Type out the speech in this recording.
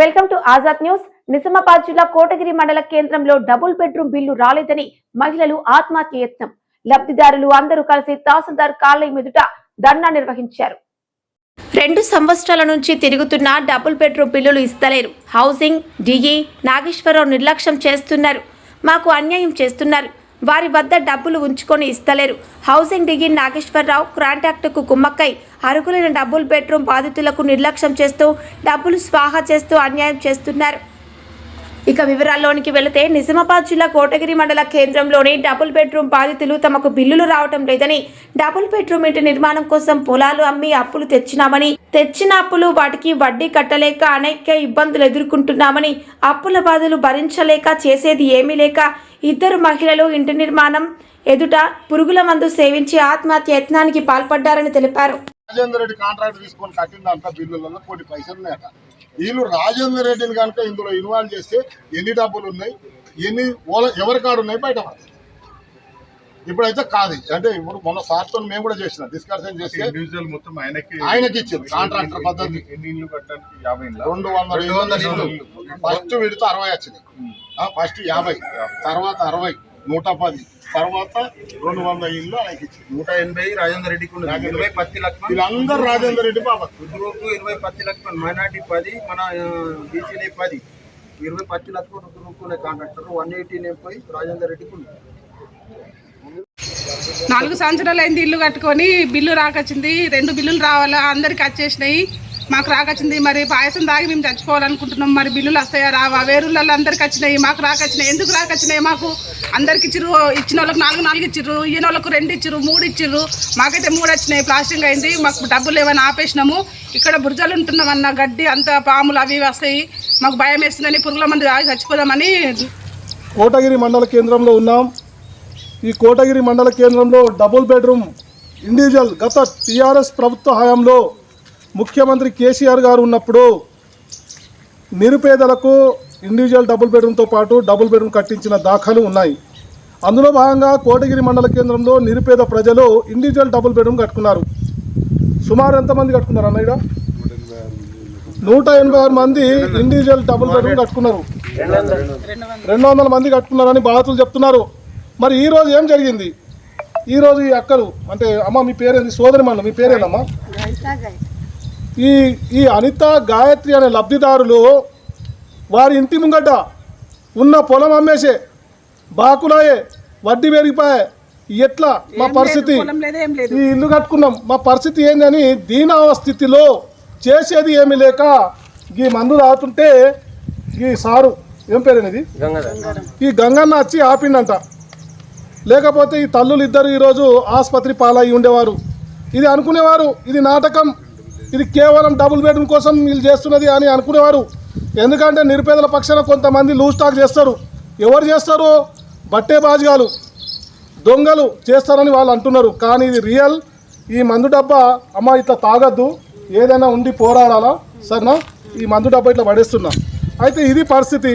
Welcome to Azad news. Nizamabad జిల్లా కోటగిరి మండల కేంద్రంలో డబుల్ బెడ్రూమ్ బిల్లు రాలేదని మహిళలు ఆత్మహత్య యత్నం లబ్ధిదారులు అందరూ కలిసి తహసీల్దార్ కార్యాలయం ఎదుట ధర్నా నిర్వహించారు. రెండు సంవత్సరాల నుంచి తిరుగుతున్న డబుల్ బెడ్రూమ్ బిల్లులు ఇస్తలేరు. హౌసింగ్ డిఈ నాగేశ్వరరావు నిర్లక్ష్యం చేస్తున్నారు. మాకు అన్యాయం చేస్తున్నారు. వారి వద్ద డబ్బులు ఉంచుకొని ఇస్తలేరు. హౌసింగ్ డిగ్రీ నాగేశ్వరరావు కాంట్రాక్టుకు కుమ్మక్కై. అర్హులైన డబ్బులు బెడ్రూమ్ బాధితులకు నిర్లక్ష్యం చేస్తూ డబ్బులు స్వాహా చేస్తూ అన్యాయం చేస్తున్నారు. ఇక వివరాల్లోనికి వెళితే నిజామాబాద్ జిల్లా కోటగిరి మండల కేంద్రంలోని డబుల్ బెడ్రూమ్ బాధితులు తమకు బిల్లులు రావటం లేదని డబుల్ బెడ్రూమ్ ఇంటి నిర్మాణం కోసం పొలాలు అమ్మి అప్పులు తెచ్చినామని తెచ్చిన అప్పులు వాటికి వడ్డీ కట్టలేక అనేక ఇబ్బందులు ఎదుర్కొంటున్నామని అప్పుల బాధలు భరించలేక చేసేది ఏమీ లేక ఇద్దరు మహిళలు ఇంటి నిర్మాణం ఎదుట పురుగుల మందు సేవించి ఆత్మహత్య యత్నానికి పాల్పడ్డారని తెలిపారు. రాజేందర్ రెడ్డి కాంట్రాక్ట్ తీసుకొని కట్టిందంతా బిల్లులలో కొన్ని పైసలు ఉన్నాయట. వీళ్ళు రాజేందర్ రెడ్డిని కనుక ఇందులో ఇన్వాల్వ్ చేస్తే ఎన్ని డబ్బులు ఉన్నాయి? ఎన్ని ఎవరి కాడు ఉన్నాయి బయట పడతాయి ఇప్పుడైతే కాదు. అంటే ఇప్పుడు మొన్న సార్తో మేము కూడా చేసిన డిస్కషన్ చేసి ఇండివిజువల్ మొత్తం ఆయనకి ఆయనకి ఇచ్చింది కాంట్రాక్టర్ పద్ధతి. ఎన్ని ఇల్లు కట్టడానికి యాభై ఇళ్ళ? రెండు వందల. ఫస్ట్ విడత అరవై వచ్చింది ఫస్ట్ యాభై. తర్వాత అరవై. నూట పది. తర్వాత రెండు వందల ఇల్లు ఆయనకి ఇచ్చింది నూట ఎనభై రాజేందర్ రెడ్డికి ఉన్నది ఇరవై పత్తి లక్షలు వీళ్ళందరూ రాజేందర్ రెడ్డి బాబా. రుద్రుకు ఇరవై పత్తి లక్షలు మైనార్టీ పది మన బీసీలే పది. ఇరవై పత్తి లక్షలు రుద్రుకునే కాంట్రాక్టర్. వన్ ఎయిటీ పోయి రాజేందర్ రెడ్డికి ఉంది. నాలుగు సంవత్సరాలు అయింది ఇల్లు కట్టుకొని బిల్లు రాకొచ్చింది. రెండు బిల్లులు రావాలా? అందరికి వచ్చేసినాయి. మాకు రాకొచ్చింది మరి పాయసం తాగి మేము చచ్చిపోవాలనుకుంటున్నాం. మరి బిల్లులు వస్తాయా? రావా? వేరులలో అందరికి వచ్చినాయి. మాకు రాకొచ్చినాయి ఎందుకు రాకొచ్చినాయి మాకు అందరికి ఇచ్చిరు ఇచ్చిన వాళ్ళకి నాలుగు నాలుగు ఇచ్చిర్రు. ఈయన వాళ్ళకు రెండు ఇచ్చిర్రు. మూడు ఇచ్చిర్రు. మాకైతే మూడు వచ్చినాయి. ప్లాస్టింగ్ అయింది. మాకు డబ్బులు ఏమైనా ఆపేసినాము. ఇక్కడ బుర్జలు ఉంటున్నామన్న గడ్డి అంత పాములు అవి వస్తాయి. మాకు భయం వేస్తుందని పురుగుల మంది తాగి చచ్చిపోదామని కోటగిరి మండల కేంద్రంలో ఉన్నాం. ఈ కోటగిరి మండల కేంద్రంలో డబుల్ బెడ్రూమ్ ఇండివిజువల్ గత టీఆర్ఎస్ ప్రభుత్వ హయాంలో ముఖ్యమంత్రి కేసీఆర్ గారు ఉన్నప్పుడు నిరుపేదలకు ఇండివిజువల్ డబుల్ బెడ్రూమ్తో పాటు డబుల్ బెడ్రూమ్ కట్టించిన దాఖలు ఉన్నాయి. అందులో భాగంగా కోటగిరి మండల కేంద్రంలో నిరుపేద ప్రజలు ఇండివిజువల్ డబుల్ బెడ్రూమ్ కట్టుకున్నారు. సుమారు ఎంతమంది కట్టుకున్నారు అన్నయ్య? నూట ఎనభై ఆరు మంది ఇండివిజువల్ డబుల్ బెడ్రూమ్ కట్టుకున్నారు. రెండు వందల మంది కట్టుకున్నారని బాధితులు చెప్తున్నారు. మరి ఈ రోజు ఏం జరిగింది? ఈరోజు ఈ అక్కలు అంటే అమ్మ మీ పేరేంది? సోదరి మన మీ పేరేనమ్మా ఈ ఈ అనిత గాయత్రి అనే లబ్ధిదారులు వారి ఇంటి ముంగట ఉన్న పొలం అమ్మేసే బాకులాయే వడ్డీ పెరిగిపోయే. ఎట్లా? మా పరిస్థితి. పొలం లేదు ఏం లేదు. ఈ ఇల్లు కట్టుకున్నాం. మా పరిస్థితి ఏందని దీనావ స్థితిలో చేసేది ఏమీ లేక ఈ మందు తాగుతుంటే ఈ సారు ఏం పేరేనిది? ఈ గంగన్న వచ్చి ఆపిండంట. లేకపోతే ఈ తల్లులు ఇద్దరు ఈరోజు ఆసుపత్రి పాలయ్యి ఉండేవారు. ఇది అనుకునేవారు ఇది నాటకం. ఇది కేవలం డబుల్ బెడ్రూమ్ కోసం వీళ్ళు చేస్తున్నది అని అనుకునేవారు. ఎందుకంటే నిరుపేదల పక్షాన కొంతమంది లూజ్ టాక్ చేస్తారు. ఎవరు చేస్తారు? బట్టే బాజుగాలు. దొంగలు చేస్తారని వాళ్ళు అంటున్నారు. కానీ ఇది రియల్. ఈ మందు డబ్బా అమ్మ ఇట్లా తాగద్దు. ఏదైనా ఉండి పోరాడాలా? సరేనా? ఈ మందు డబ్బా ఇట్లా పడేస్తున్నా. అయితే ఇది పరిస్థితి.